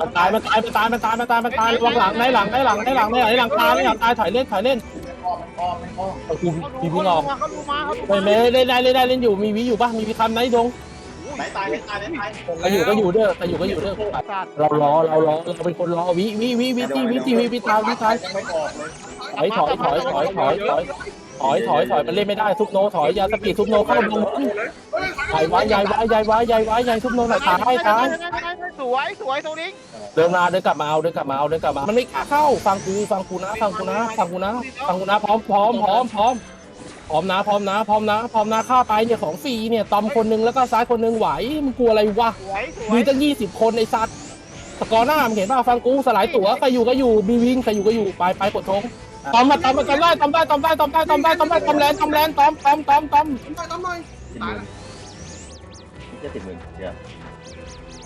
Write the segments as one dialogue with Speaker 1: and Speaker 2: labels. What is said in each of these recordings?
Speaker 1: มันตายมันตายมันตายมันตายมันตายมันตายระวังหลังในหลังในหลังในหลังในหลังในหลังตายในหลังตายถอยเล่นถอยเล่น
Speaker 2: อ้อมอ้อมอ้อม
Speaker 1: โอ้โห
Speaker 3: เขา
Speaker 1: มี
Speaker 3: ดู
Speaker 1: วิ่งออก
Speaker 3: เขาดูมาเขาดู
Speaker 1: ไม่
Speaker 3: มา
Speaker 1: ไม่เล่นได้เล่นได้เล่นอยู่มีวิอยู่ปะมีวิคำไหนดง
Speaker 2: ไหนตายไหนตายไหนตาย
Speaker 1: ก็อยู่ก็อยู่เด้อก็อยู่ก็อยู่เด้อ
Speaker 3: สัตว์
Speaker 1: เรารอเรารอเราเป็นคนรอวิวิวิวิตีวิตีวิวิตามวิตาม
Speaker 2: ยังไม่ออกเลย
Speaker 1: ถอยถอยถอยถอยถอยถอย ถอยถอยถอยมันเล่นไม่ได้ทุบโนถอยยาสปีดทุบโนเข้าลงใหญ่ไว้ใหญ่ไว้ใหญ่ไว้ใหญ่ไว้ใหญ่ทุบโนหน่อยตายตาย
Speaker 3: สวยสวยโซลิง
Speaker 1: เดินมาเดินกลับมาเอาเดินกลับมาเอาเดินกลับมามันไม่กล้าเข้าฟังกูฟังกูนะฟังกูนะฟังกูนะฟังกูนะพร้อมพร้อมพร้อมพร้อมพร้อมนะพร้อมนะพร้อมนะพร้อมนะฆ่าไปเนี่ยของฟรีเนี่ยตอมคนนึงแล้วก็ซ้ายคนนึงไหวมึงกลัวอะไรวะ
Speaker 3: สวยสว
Speaker 1: มี
Speaker 3: ย
Speaker 1: ตั้งยี่สิบคนไอ้สัตว์สกอร์หน้ามึงเห็นป่ะฟังกูสลายตั๋วใครอยู่ก็อยู่มีวิ่งใครอยู่ก็อยู่ไปไปกดทง ตอมมาตอมมาตอมได้ตอมได้ตอมได้ตอมได้ตอมได้ตอมได้ตอมแลนตอมแลนตอมตอมตอมตอม
Speaker 2: ต้องหน่อย
Speaker 4: ตายแล้วจะติดมือเดี๋ยว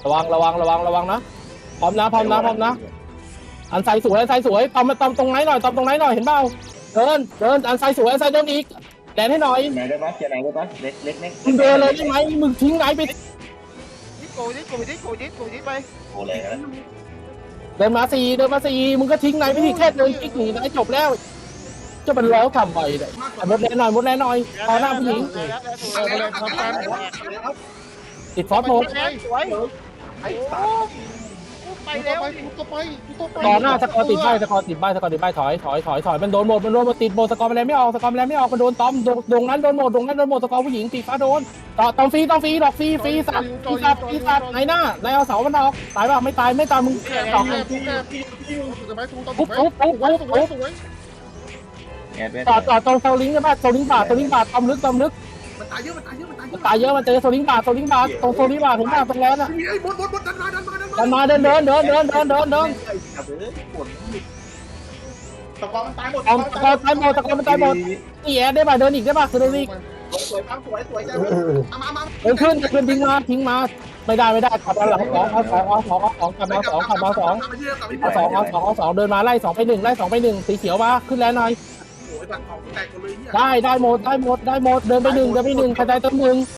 Speaker 1: ระวังระวังระวังระวังนะพร้อมนะพร้อมนะพร้อมนะอันใส่สวยอันใส่สวยตอมมาตอมตรงไหนหน่อยตอมตรงไหนหน่อยเห็นเปล่าเดินเดินอันใส่สวยอันใส่เดินอีกแดนให้หน่อย
Speaker 4: ไหนได้ปะเกียร์ไหนได้ปะเล็กเล็กเล็ก
Speaker 1: มึงเดินเลยได้ไหมมึงทิ้งไหนไป
Speaker 3: ดิโกดิโกดิโกดิโกดิไป
Speaker 4: โอ้แรงนะ
Speaker 1: เดินมาสี่เดินมาสี่มึงก็ทิ้งนายไปที่แค่เดินคลิกหนีนายจบแล้วจะเป็นล้อทำไปเลยมดแรงหน่อยมดแรงหน่อยพอหน้าผู้หญิงติดฟอสโม
Speaker 3: สวย
Speaker 2: ไอ้
Speaker 3: โอ้
Speaker 2: สัตว์
Speaker 3: ไปเร็ว
Speaker 2: ต่อไปต่อไป
Speaker 1: ต่อหน้าสกอร์ติดใบสกอร์ติดใบสกอร์ติดใบถอยถอยถอยถอยมันโดนหมดมันโดนหมดติดหมดสกอร์มันแรงไม่ออกสกอร์มันแรงไม่ออกมันโดนตอมดงนั้นโดนหมดดงนั้นโดนหมดสกอร์ผู้หญิงตีฟ้าโดนต่อตอมฟรีตอมฟรีดอกฟรีฟรีสัตว์ฟรีสัตว์ฟรีสัตว์ไหนหน้าไหนเอาเสามันออกตายป่ะไม่ตายไม่ตายมึงสอง
Speaker 2: พี่พี่พี่ถูกไหมถูกต้อง
Speaker 1: ปุ๊บปุ๊บปุ๊บปุ๊บปุ๊บ
Speaker 2: ถูกไหม
Speaker 4: แอดเวท
Speaker 1: ต่อต่อตรงโซลิงใช่ป่ะโซลิงบาทโซลิงบาทตอมลึกตอมลึก
Speaker 2: มันตายเยอะมันตายเยอะมันตายเย
Speaker 1: มัน
Speaker 2: อะ
Speaker 1: ตายเยอะมันเจอโซลิงบาทโซลิงบาทตรงโซลิงบาทถึงบ้านตรงแล้วน่ะ
Speaker 2: ไอ้บดบดบดดันมาดันมาดันมา
Speaker 1: เดินมาเดินเดินเดินเดินเดินเดินเดิน
Speaker 2: ไอ้สัตว์เอ้ยปวดตะกอนมันตายหมด
Speaker 1: ตอมตะกอนตายหมดตะกอนมันตายหมดนี่แอดได้ป่ะเดินอีกได้ป่ะคือเดินอีก
Speaker 2: สวยสวยสวยจ้ามามา
Speaker 1: เดินขึ้นเดินทิ้งมาทิ้งมาไม่ได้ไม่ได้ขับมาหลังสองเอาสองเอาสองเอาสองขับมาสองขับมาสอง
Speaker 2: กลับไปที่เดิมกลับไปที่
Speaker 1: เอาสองเอาสองเอาสองเดินมาไล่สองไปหนึ่งไล่สองไปหนึ่งสีเขียวมาขึ้นแล้วหน่อย
Speaker 2: โอ้ยบัตรทองแตกหมดเลยเนี่ย
Speaker 1: ได้ได้หมดได้หมดได้หมดเดินไปหนึ่งเดินไปหนึ่งใครได้ต้นหนึ่ง